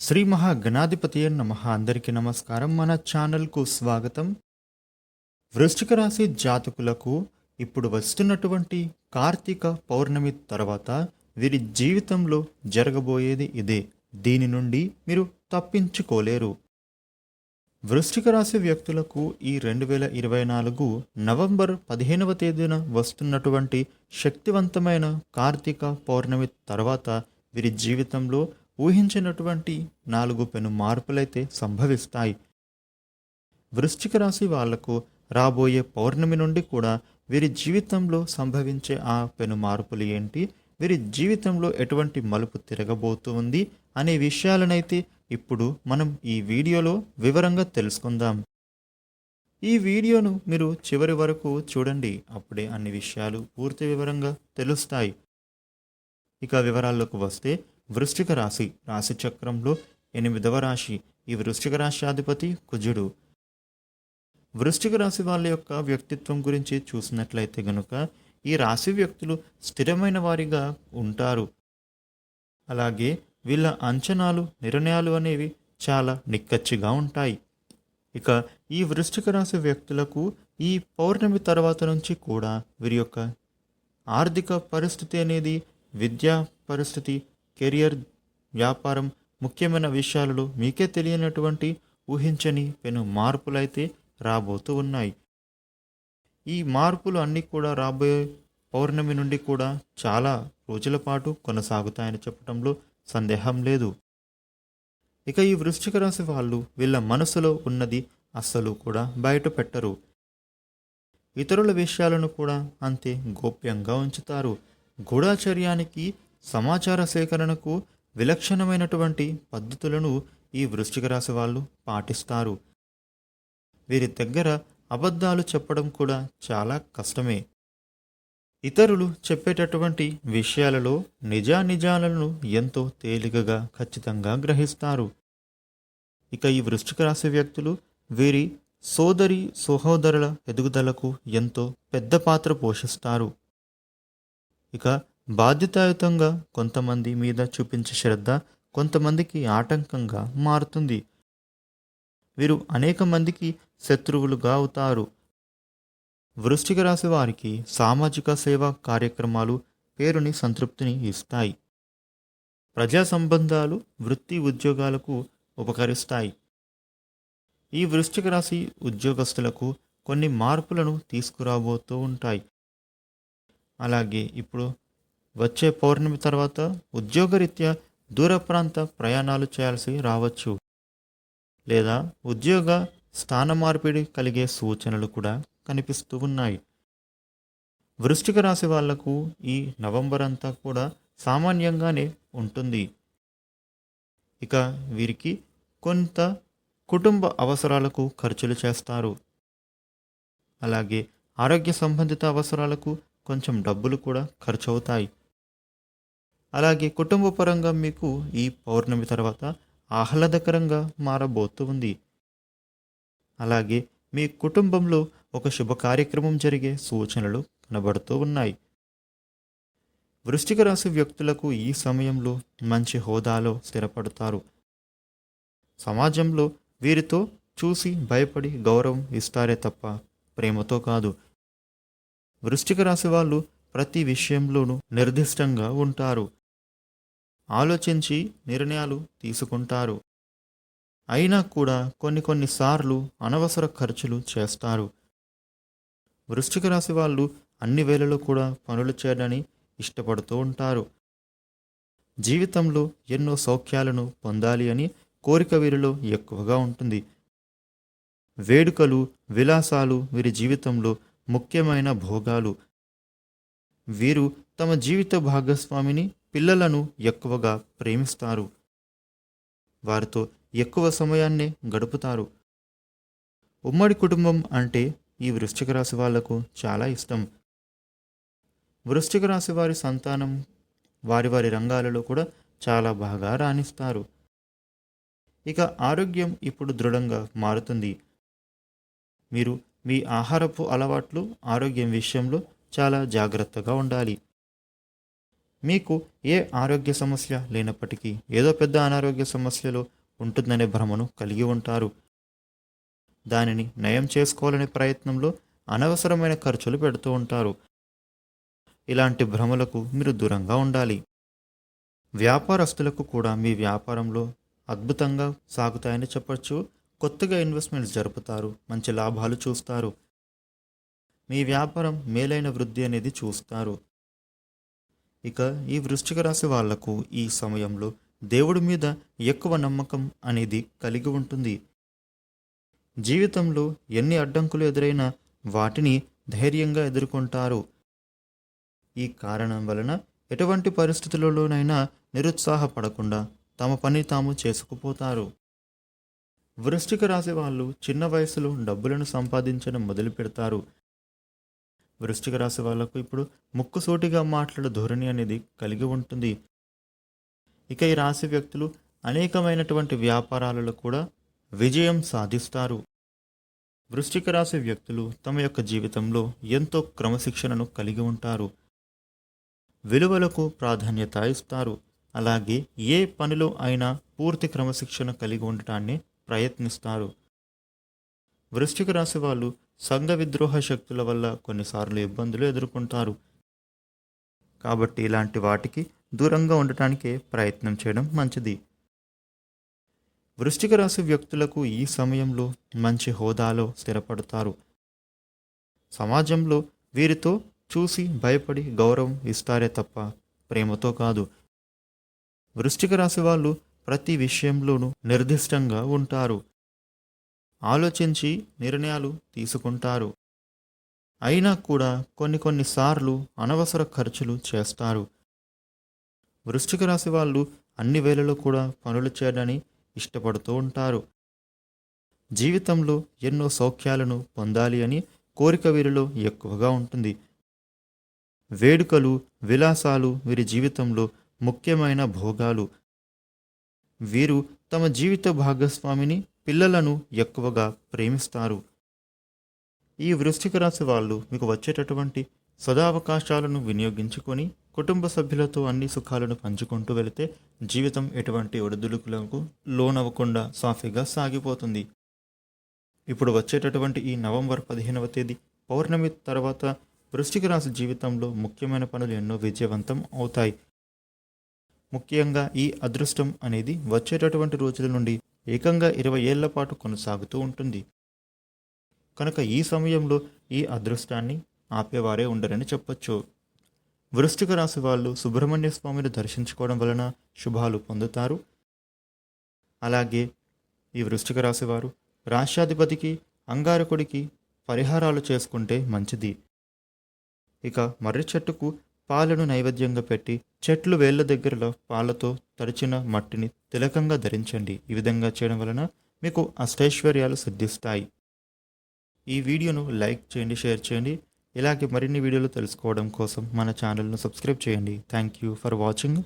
శ్రీ మహాగణాధిపతి నమ అందరికీ నమస్కారం. మన ఛానల్కు స్వాగతం. వృశ్చిక రాశి జాతకులకు ఇప్పుడు వస్తున్నటువంటి కార్తీక పౌర్ణమి తర్వాత వీరి జీవితంలో జరగబోయేది ఇదే. దీని నుండి మీరు తప్పించుకోలేరు. వృశ్చిక రాశి వ్యక్తులకు ఈ రెండు వేల ఇరవై నాలుగు నవంబర్ పదిహేనవ తేదీన వస్తున్నటువంటి శక్తివంతమైన కార్తీక పౌర్ణమి తర్వాత వీరి జీవితంలో ఊహించినటువంటి నాలుగు పెను మార్పులైతే సంభవిస్తాయి. వృశ్చిక రాశి వాళ్ళకు రాబోయే పౌర్ణమి నుండి కూడా వీరి జీవితంలో సంభవించే ఆ పెను మార్పులు ఏంటి? వీరి జీవితంలో ఎటువంటి మలుపు తిరగబోతుంది అనే విషయాలనైతే ఇప్పుడు మనం ఈ వీడియోలో వివరంగా తెలుసుకుందాం. ఈ వీడియోను మీరు చివరి వరకు చూడండి. అప్పుడే అన్ని విషయాలు పూర్తి వివరంగా తెలుస్తాయి. ఇక వివరాల్లోకి వస్తే వృశ్చిక రాశి రాశి చక్రంలో ఎనిమిదవ రాశి. ఈ వృశ్చిక రాశి అధిపతి కుజుడు. వృశ్చిక రాశి వాళ్ళ యొక్క వ్యక్తిత్వం గురించి చూసినట్లయితే గనుక ఈ రాశి వ్యక్తులు స్థిరమైన వారిగా ఉంటారు. అలాగే వీళ్ళ అంచనాలు నిర్ణయాలు అనేవి చాలా నిక్కచ్చిగా ఉంటాయి. ఇక ఈ వృశ్చిక రాశి వ్యక్తులకు ఈ పౌర్ణమి తర్వాత నుంచి కూడా వీరి యొక్క ఆర్థిక పరిస్థితి అనేది విద్యా పరిస్థితి కెరియర్ వ్యాపారం ముఖ్యమైన విషయాలలో మీకే తెలియనటువంటి ఊహించని పెను మార్పులైతే రాబోతూ ఉన్నాయి. ఈ మార్పులు అన్నీ కూడా రాబోయే పౌర్ణమి నుండి కూడా చాలా రోజుల పాటు కొనసాగుతాయని చెప్పడంలో సందేహం లేదు. ఇక ఈ వృశ్చిక రాశి వాళ్ళు వీళ్ళ మనసులో ఉన్నది అస్సలు కూడా బయట పెట్టరు ఇతరుల విషయాలను కూడా అంతే గోప్యంగా ఉంచుతారు. గూఢాచర్యానికి సమాచార సేకరణకు విలక్షణమైనటువంటి పద్ధతులను ఈ వృశ్చిక రాశి వాళ్ళు పాటిస్తారు. వీరి దగ్గర అబద్ధాలు చెప్పడం కూడా చాలా కష్టమే. ఇతరులు చెప్పేటటువంటి విషయాలలో నిజానిజాలను ఎంతో తేలికగా ఖచ్చితంగా గ్రహిస్తారు. ఇక ఈ వృశ్చిక రాశి వ్యక్తులు వీరి సోదరి సహోదరుల ఎదుగుదలకు ఎంతో పెద్ద పాత్ర పోషిస్తారు. ఇక బాధ్యతాయుతంగా కొంతమంది మీద చూపించే శ్రద్ధ కొంతమందికి ఆటంకంగా మారుతుంది. వీరు అనేక మందికి శత్రువులుగా అవుతారు. వృష్టిక రాశి వారికి సామాజిక సేవా కార్యక్రమాలు పేరుని సంతృప్తిని ఇస్తాయి. ప్రజా సంబంధాలు వృత్తి ఉద్యోగాలకు ఉపకరిస్తాయి. ఈ వృశ్చిక రాశి ఉద్యోగస్తులకు కొన్ని మార్పులను తీసుకురాబోతూ ఉంటాయి. అలాగే ఇప్పుడు వచ్చే పౌర్ణమి తర్వాత ఉద్యోగరీత్యా దూర ప్రాంత ప్రయాణాలు చేయాల్సి రావచ్చు. లేదా ఉద్యోగ స్థాన మార్పిడి కలిగే సూచనలు కూడా కనిపిస్తూ ఉన్నాయి. వృష్టిక రాశి వాళ్ళకు ఈ నవంబర్ అంతా కూడా సామాన్యంగానే ఉంటుంది. ఇక వీరికి కొంత కుటుంబ అవసరాలకు ఖర్చులు చేస్తారు. అలాగే ఆరోగ్య సంబంధిత అవసరాలకు కొంచెం డబ్బులు కూడా ఖర్చు అవుతాయి అలాగే కుటుంబ పరంగా మీకు ఈ పౌర్ణమి తర్వాత ఆహ్లాదకరంగా మారబోతుంది అలాగే మీ కుటుంబంలో ఒక శుభ కార్యక్రమం జరిగే సూచనలు కనబడుతూ ఉన్నాయి. వృష్టిక రాశి వ్యక్తులకు ఈ సమయంలో మంచి హోదాలో స్థిరపడతారు. సమాజంలో వీరితో చూసి భయపడి గౌరవం ఇస్తారే తప్ప ప్రేమతో కాదు. వృష్టిక రాశి వాళ్ళు ప్రతి విషయంలోనూ నిర్దిష్టంగా ఉంటారు. ఆలోచించి నిర్ణయాలు తీసుకుంటారు. అయినా కూడా కొన్ని కొన్నిసార్లు అనవసర ఖర్చులు చేస్తారు. వృశ్చిక రాశి వాళ్ళు అన్ని వేళలో కూడా పనులు చేయడాన్ని ఇష్టపడుతూ ఉంటారు. జీవితంలో ఎన్నో సౌఖ్యాలను పొందాలి అని కోరిక వీరిలో ఎక్కువగా ఉంటుంది. వేడుకలు విలాసాలు వీరి జీవితంలో ముఖ్యమైన భోగాలు. వీరు తమ జీవిత భాగస్వామిని పిల్లలను ఎక్కువగా ప్రేమిస్తారు. వారితో ఎక్కువ సమయాన్నే గడుపుతారు. ఉమ్మడి కుటుంబం అంటే ఈ వృశ్చిక రాశి వాళ్ళకు చాలా ఇష్టం. వృశ్చిక రాశి వారి సంతానం వారి వారి రంగాలలో కూడా చాలా బాగా రాణిస్తారు. ఇక ఆరోగ్యం ఇప్పుడు దృఢంగా మారుతుంది. మీరు మీ ఆహారపు అలవాట్లు ఆరోగ్యం విషయంలో చాలా జాగ్రత్తగా ఉండాలి. మీకు ఏ ఆరోగ్య సమస్య లేనప్పటికీ ఏదో పెద్ద అనారోగ్య సమస్యలు ఉంటుందనే భ్రమను కలిగి ఉంటారు. దానిని నయం చేసుకోవాలనే ప్రయత్నంలో అనవసరమైన ఖర్చులు పెడుతూ ఉంటారు. ఇలాంటి భ్రమలకు మీరు దూరంగా ఉండాలి. వ్యాపారస్తులకు కూడా మీ వ్యాపారంలో అద్భుతంగా సాగుతాయని చెప్పచ్చు. కొత్తగా ఇన్వెస్ట్మెంట్స్ జరుపుతారు. మంచి లాభాలు చూస్తారు. మీ వ్యాపారం మేలైన వృద్ధి అనేది చూస్తారు. ఇక ఈ వృశ్చిక రాశి వాళ్ళకు ఈ సమయంలో దేవుడి మీద ఎక్కువ నమ్మకం అనేది కలిగి ఉంటుంది. జీవితంలో ఎన్ని అడ్డంకులు ఎదురైనా వాటిని ధైర్యంగా ఎదుర్కొంటారు. ఈ కారణం వలన ఎటువంటి పరిస్థితులలోనైనా నిరుత్సాహపడకుండా తమ పని తాము చేసుకుపోతారు. వృష్టిక రాశి వాళ్ళు చిన్న వయసులో డబ్బులను సంపాదించడం మొదలు పెడతారు వృష్టిక రాశి వాళ్ళకు ఇప్పుడు ముక్కుసూటిగా మాట్లాడే ధోరణి అనేది కలిగి ఉంటుంది. ఇక ఈ రాశి వ్యక్తులు అనేకమైనటువంటి వ్యాపారాలలో కూడా విజయం సాధిస్తారు. వృష్టిక రాశి వ్యక్తులు తమ యొక్క జీవితంలో ఎంతో క్రమశిక్షణను కలిగి ఉంటారు. విలువలకు ప్రాధాన్యత ఇస్తారు. అలాగే ఏ పనిలో అయినా పూర్తి క్రమశిక్షణ కలిగి ఉండటాన్ని ప్రయత్నిస్తారు. వృష్టిక రాశి వాళ్ళు సంఘ విద్రోహ శక్తుల వల్ల కొన్నిసార్లు ఇబ్బందులు ఎదుర్కొంటారు. కాబట్టి ఇలాంటి వాటికి దూరంగా ఉండటానికే ప్రయత్నం చేయడం మంచిది. వృష్టిక రాశి వ్యక్తులకు ఈ సమయంలో మంచి హోదాలో స్థిరపడతారు. సమాజంలో వీరితో చూసి భయపడి గౌరవం ఇస్తారే తప్ప ప్రేమతో కాదు. వృష్టిక రాశి వాళ్ళు ప్రతి విషయంలోనూ నిర్దిష్టంగా ఉంటారు. ఆలోచించి నిర్ణయాలు తీసుకుంటారు. అయినా కూడా కొన్ని కొన్నిసార్లు అనవసర ఖర్చులు చేస్తారు. వృశ్చిక రాశి వాళ్ళు అన్ని వేళలో కూడా పనులు చేయడాన్ని ఇష్టపడుతూ ఉంటారు. జీవితంలో ఎన్నో సౌఖ్యాలను పొందాలి అని కోరిక వీరిలో ఎక్కువగా ఉంటుంది. వేడుకలు విలాసాలు వీరి జీవితంలో ముఖ్యమైన భోగాలు. వీరు తమ జీవిత భాగస్వామిని పిల్లలను ఎక్కువగా ప్రేమిస్తారు. ఈ వృశ్చిక రాశి వాళ్ళు మీకు వచ్చేటటువంటి సదావకాశాలను వినియోగించుకొని కుటుంబ సభ్యులతో అన్ని సుఖాలను పంచుకుంటూ వెళితే జీవితం ఎటువంటి ఒడిదుడుకులకు లోనవ్వకుండా సాఫీగా సాగిపోతుంది. ఇప్పుడు వచ్చేటటువంటి ఈ నవంబర్ పదిహేనవ తేదీ పౌర్ణమి తర్వాత వృశ్చిక రాశి జీవితంలో ముఖ్యమైన పనులు ఎన్నో విజయవంతం అవుతాయి. ముఖ్యంగా ఈ అదృష్టం అనేది వచ్చేటటువంటి రోజుల నుండి ఏకంగా ఇరవై ఏళ్ళ పాటు కొనసాగుతూ ఉంటుంది. కనుక ఈ సమయంలో ఈ అదృష్టాన్ని ఆపేవారే ఉండరని చెప్పొచ్చు. వృష్టిక రాశి వాళ్ళు సుబ్రహ్మణ్య స్వామిని దర్శించుకోవడం వలన శుభాలు పొందుతారు. అలాగే ఈ వృష్టిక రాశి వారు రాష్ట్రాధిపతికి అంగారకుడికి పరిహారాలు చేసుకుంటే మంచిది. ఇక మర్రి చెట్టుకు పాలను నైవేద్యంగా పెట్టి చెట్లు వేళ్ళ దగ్గరలో పాలతో తడిచిన మట్టిని తిలకంగా ధరించండి. ఈ విధంగా చేయడం వలన మీకు అష్టైశ్వర్యాలు సిద్ధిస్తాయి. ఈ వీడియోను లైక్ చేయండి షేర్ చేయండి. ఇలాగే మరిన్ని వీడియోలు తెలుసుకోవడం కోసం మన ఛానల్ను సబ్స్క్రైబ్ చేయండి. Thank you for watching.